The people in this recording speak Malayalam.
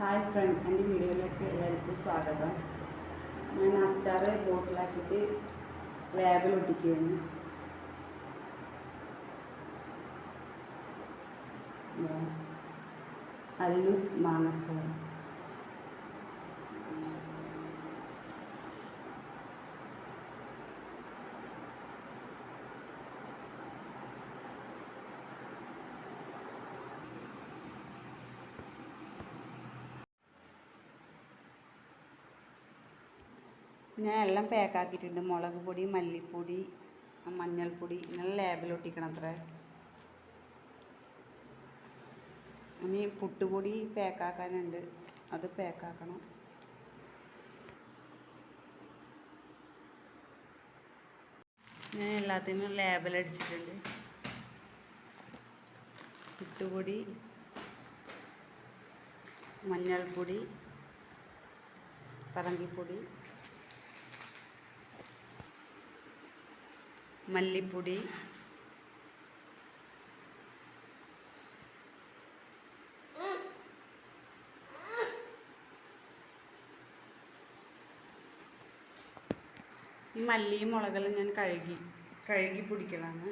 ഹായ് ഫ്രണ്ട് എൻ്റെ വീഡിയോയിലേക്ക് എല്ലാവർക്കും സ്വാഗതം ഞാൻ അച്ചാർ ബോട്ടിലാക്കിയിട്ട് ലാബിൽ ഒട്ടിക്കുകയാണ് ദാ, അല്ലൂസ് മാങ്ങച്ചാർ ഞാൻ എല്ലാം പാക്കാക്കിയിട്ടുണ്ട് മുളക് പൊടി മല്ലിപ്പൊടി മഞ്ഞൾപ്പൊടി ഇങ്ങനെ ലേബൽ ഒട്ടിക്കണം അത്ര. ഇനി പുട്ടുപൊടി പാക്കാക്കാനുണ്ട് അത് പാക്കാക്കണം ഞാൻ എല്ലാത്തിനും ലേബൽ അടിച്ചിട്ടുണ്ട്. പുട്ടുപൊടി മഞ്ഞൾപ്പൊടി പറങ്കിപ്പൊടി മല്ലിപ്പൊടി. ഈ മല്ലിയും മുളകെല്ലാം ഞാൻ കഴുകി കഴുകി പൊടിക്കലാണ്.